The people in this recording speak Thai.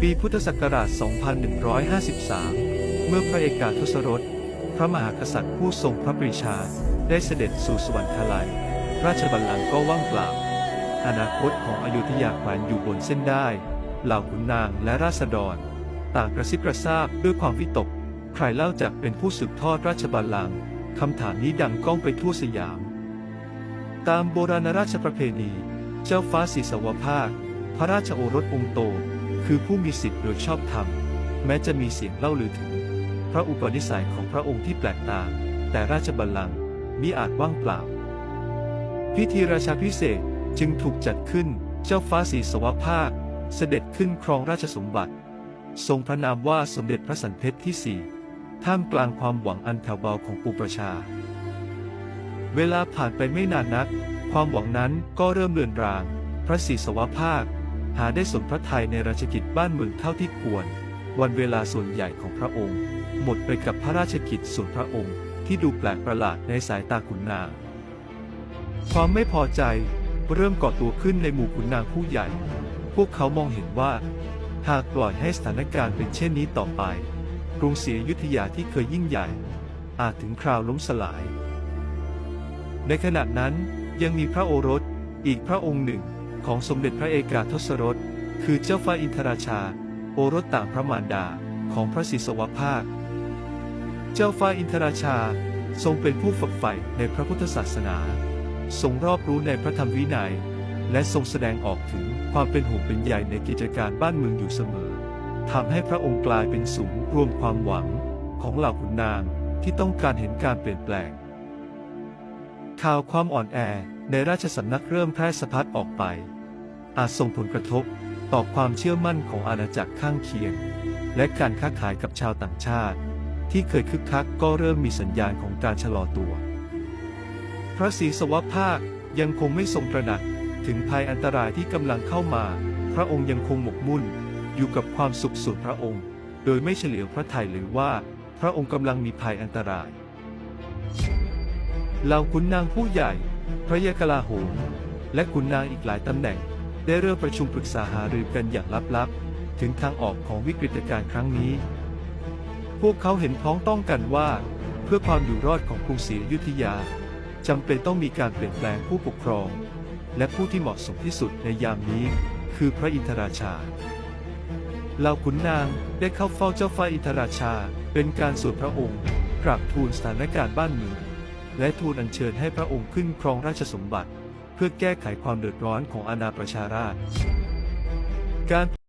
ปีพุทธศักราช 2153 เมื่อพระเอกาทศรถพระมหากษัตริย์ผู้ทรงพระปรีชา ได้เสด็จสู่สวรรคาลัย ราชบัลลังก์ก็ว่างเปล่า อนาคตของอยุธยาแขวนอยู่บนเส้นได้ เหล่าขุนนางและราษฎร ต่างกระซิบกระซาบด้วยความวิตก ใครเล่าจะเป็นผู้สืบทอดราชบัลลังก์คำถามนี้ดังก้องไปทั่วสยาม ตามโบราณราชประเพณี เจ้าฟ้าสีสวภาค พระราชโอรสองค์โต คือผู้มีสิทธิ์โดยชอบธรรม แม้จะมีเสียงเล่าลือถึง พระอุปนิสัยของพระองค์ที่แปลกตา แต่ราชบัลลังก์มิอาจว่างเปล่า พิธีราชาพิเศษจึงถูกจัดขึ้น เจ้าฟ้าสีสวภาค เสด็จขึ้นครองราชสมบัติ ทรงพระนามว่าสมเด็จพระสันเพชรที่สี่ท่ามกลางความหวังอันแผ่วเบาของปูประชา เวลาผ่านไปไม่นานนัก ความหวังนั้นก็เริ่มเลือนราง พระศรีสวภาค หาได้สนพระทัยในราชกิจ บ้านเมืองเท่าที่ควร วันเวลาส่วนใหญ่ของพระองค์ หมดไปกับพระราชกิจส่วนพระองค์ที่ดูแปลกประหลาดในสายตาขุนนาง ความไม่พอใจเริ่มก่อตัวขึ้นในหมู่ขุนนางผู้ใหญ่ พวกเขามองเห็นว่า หากปล่อยให้สถานการณ์เป็นเช่นนี้ต่อไป กรุงศรีอยุธยาที่เคยยิ่งใหญ่ อาจถึงคราวล้มสลาย ในขณะนั้นยังมีพระโอรสอีกพระองค์หนึ่งของสมเด็จพระเอกาทศรส คือเจ้าฟ้าอินทราชา โอรสต่างพระมารดาของพระศิสวภาค เจ้าฟ้าอินทราชาทรงเป็นผู้ฝักใฝ่ในพระพุทธศาสนา ทรงรอบรู้ในพระธรรมวินัย และทรงแสดงออกถึงความเป็นห่วงเป็นใยในกิจการบ้านเมืองอยู่เสมอทำให้พระองค์กลายเป็นศูนย์รวมความหวังของเหล่าขุนนางที่ต้องการเห็นการเปลี่ยนแปลง ข่าวความอ่อนแอในราชสำนักเริ่มแพร่สะพัดออกไป อาจส่งผลกระทบ ต่อความเชื่อมั่นของอาณาจักรข้างเคียง และการค้าขายกับชาวต่างชาติ ที่เคยคึกคักก็เริ่มมีสัญญาณของการชะลอตัว พระศรีสวัสภาคยังคงไม่ทรงตระหนักถึงภัยอันตรายที่กำลังเข้ามา พระองค์ยังคงหมกมุ่น อยู่กับความสุขสุดพระองค์ โดยไม่เฉลียวพระทัยหรือว่า พระองค์กำลังมีภัยอันตรายเหล่าขุนนางผู้ใหญ่ พระยากลาโหมและขุนนางอีกหลายตำแหน่ง ได้เริ่มประชุมปรึกษาหารือกันอย่างลับๆ ถึงทางออกของวิกฤตการณ์ครั้งนี้ พวกเขาเห็นพ้องต้องกันว่า เพื่อความอยู่รอดของกรุงศรีอยุธยาจำเป็นต้องมีการเปลี่ยนแปลงผู้ปกครอง และผู้ที่เหมาะสมที่สุดในยามนี้ คือพระอินทราชาเหล่าขุนนางได้เข้าเฝ้าเจ้าฟ้าอินทราชาเป็นการสวดพระองค์กราบทูลสถานการณ์บ้านเมืองและทูลอัญเชิญให้พระองค์ขึ้นครองราชสมบัติ พื่อแก้ไขความเดือดร้อนของอาณาประชาราษฎร์การ